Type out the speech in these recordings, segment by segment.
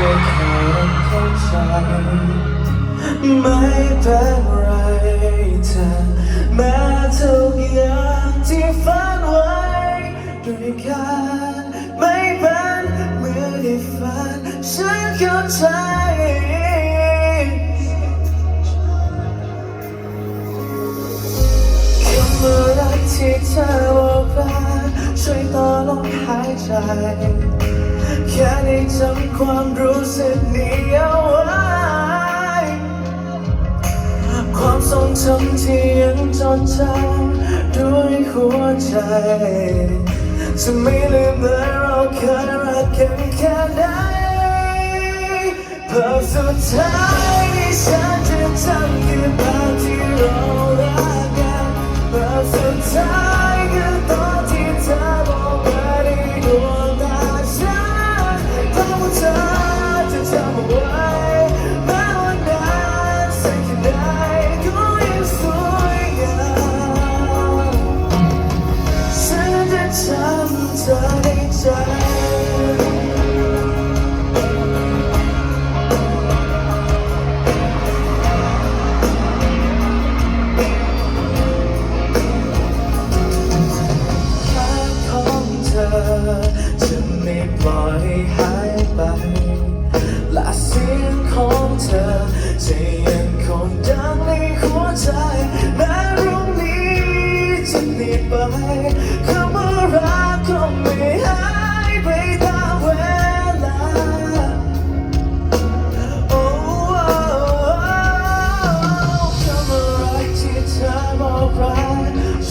ก็แค่เข้าใจไม่เป็นไรเธอแม้เทุกอย่างที่ฝันไว้ด้วยกันไม่เป็นเมื่อนที่ฝันฉันเข้าใจคำว่ารที่เธอบอกไปช่วยต่อลมหายใจ แค่ได้จำความรู้สึกนี้เอาไว้ ความทรงจำที่ยังจดจำด้วยหัวใจจะไม่ลืมเลยเราเคยรักกันแค่ไหนภาพสุดท้ายที่ฉันจะจำ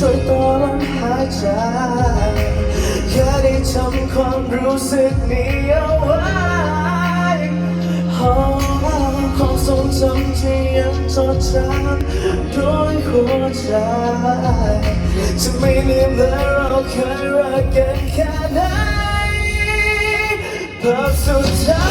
ช่วยตัวลมหายใจแค่ได้ทำความรู้สึกนี้เอาไว้โอ้ความทรงจำที่ยังจดจำด้วยหัวใจ จะไม่ลืมเลยเราเคยรักกันแค่ไหนภาพสุดท้าย